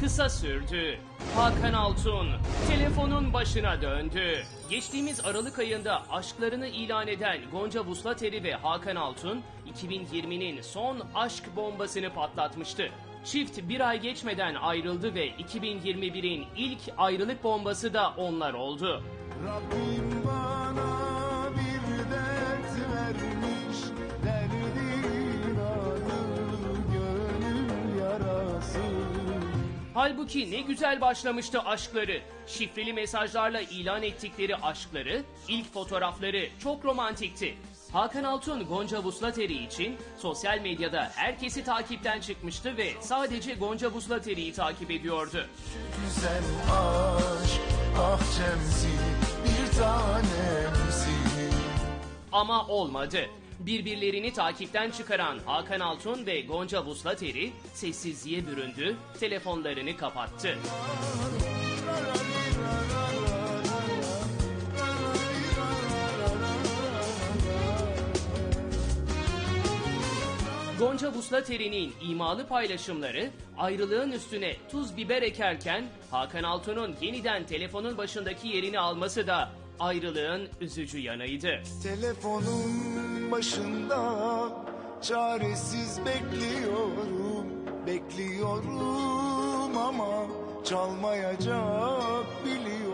kısa sürdü. Hakan Altun telefonun başına döndü. Geçtiğimiz Aralık ayında aşklarını ilan eden Gonca Vuslateri ve Hakan Altun 2020'nin son aşk bombasını patlatmıştı. Çift bir ay geçmeden ayrıldı ve 2021'in ilk ayrılık bombası da onlar oldu. Rabbim bana Halbuki ne güzel başlamıştı aşkları. Şifreli mesajlarla ilan ettikleri aşkları, ilk fotoğrafları çok romantikti. Hakan Altun Gonca Vuslateri için sosyal medyada herkesi takipten çıkmıştı ve sadece Gonca Vuslateri'yi takip ediyordu. Güzel aşk ah cemsi bir tanemsi Ama olmadı. Birbirlerini takipten çıkaran Hakan Altun ve Gonca Vuslateri sessizliğe büründü, telefonlarını kapattı. Gonca Vuslateri'nin imalı paylaşımları ayrılığın üstüne tuz biber ekerken Hakan Altun'un yeniden telefonun başındaki yerini alması da ayrılığın üzücü yanıydı. Telefonun başında çaresiz bekliyorum Bekliyorum ama çalmayacak biliyorum